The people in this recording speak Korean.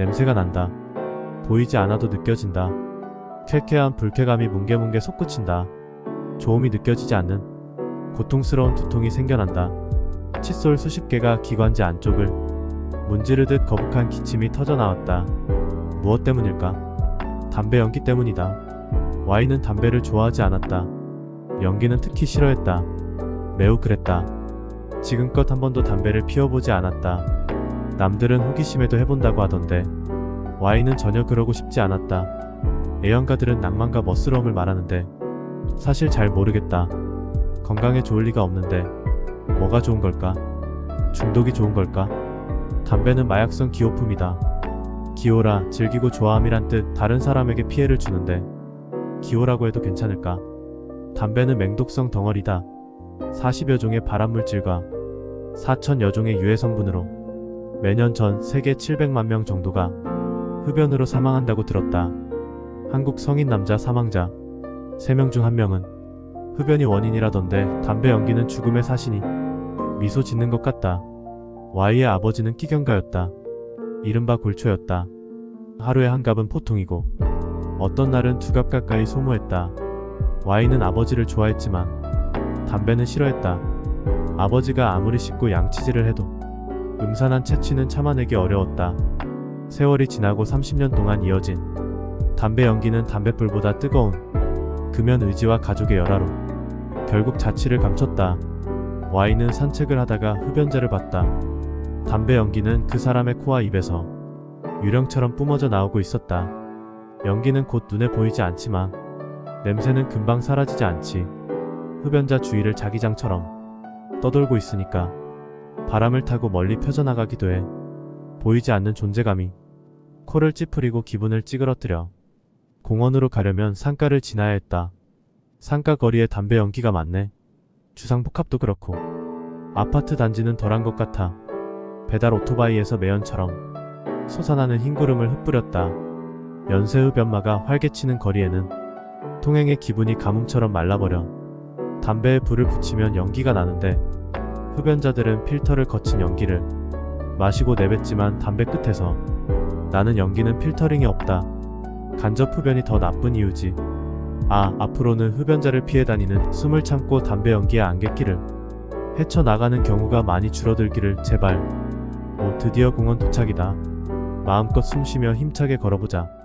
냄새가 난다. 보이지 않아도 느껴진다. 쾌쾌한 불쾌감이 뭉게뭉게 솟구친다. 조음이 느껴지지 않는 고통스러운 두통이 생겨난다. 칫솔 수십 개가 기관지 안쪽을 문지르듯 거북한 기침이 터져 나왔다. 무엇 때문일까? 담배 연기 때문이다. 와인은 담배를 좋아하지 않았다. 연기는 특히 싫어했다. 매우 그랬다. 지금껏 한 번도 담배를 피워보지 않았다. 남들은 호기심에도 해본다고 하던데 와인은 전혀 그러고 싶지 않았다. 애연가들은 낭만과 멋스러움을 말하는데 사실 잘 모르겠다. 건강에 좋을 리가 없는데 뭐가 좋은 걸까? 중독이 좋은 걸까? 담배는 마약성 기호품이다. 기호라 즐기고 좋아함이란 뜻 다른 사람에게 피해를 주는데 기호라고 해도 괜찮을까? 담배는 맹독성 덩어리다. 40여 종의 발암물질과 4천여 종의 유해 성분으로 매년 전 세계 700만 명 정도가 흡연으로 사망한다고 들었다. 한국 성인 남자 사망자 3명 중 1명은 흡연이 원인이라던데 담배 연기는 죽음의 사신이 미소 짓는 것 같다. Y의 아버지는 끼경가였다. 이른바 골초였다. 하루에 한 갑은 포통이고 어떤 날은 두 갑 가까이 소모했다. Y는 아버지를 좋아했지만 담배는 싫어했다. 아버지가 아무리 씻고 양치질을 해도 음산한 채취는 참아내기 어려웠다. 세월이 지나고 30년 동안 이어진 담배 연기는 담뱃불보다 뜨거운 금연 의지와 가족의 열화로 결국 자취를 감췄다. Y는 산책을 하다가 흡연자를 봤다. 담배 연기는 그 사람의 코와 입에서 유령처럼 뿜어져 나오고 있었다. 연기는 곧 눈에 보이지 않지만 냄새는 금방 사라지지 않지. 흡연자 주위를 자기장처럼 떠돌고 있으니까 바람을 타고 멀리 펴져나가기도 해. 보이지 않는 존재감이 코를 찌푸리고 기분을 찌그러뜨려. 공원으로 가려면 상가를 지나야 했다. 상가 거리에 담배 연기가 많네. 주상복합도 그렇고 아파트 단지는 덜한 것 같아. 배달 오토바이에서 매연처럼 솟아나는 흰 구름을 흩뿌렸다. 연쇄흡연마가 활개치는 거리에는 통행의 기분이 가뭄처럼 말라버려. 담배에 불을 붙이면 연기가 나는데 흡연자들은 필터를 거친 연기를 마시고 내뱉지만 담배 끝에서 나는 연기는 필터링이 없다. 간접 흡연이 더 나쁜 이유지. 아, 앞으로는 흡연자를 피해 다니는 숨을 참고 담배 연기의 안갯길을 헤쳐나가는 경우가 많이 줄어들기를 제발. 오, 드디어 공원 도착이다. 마음껏 숨쉬며 힘차게 걸어보자.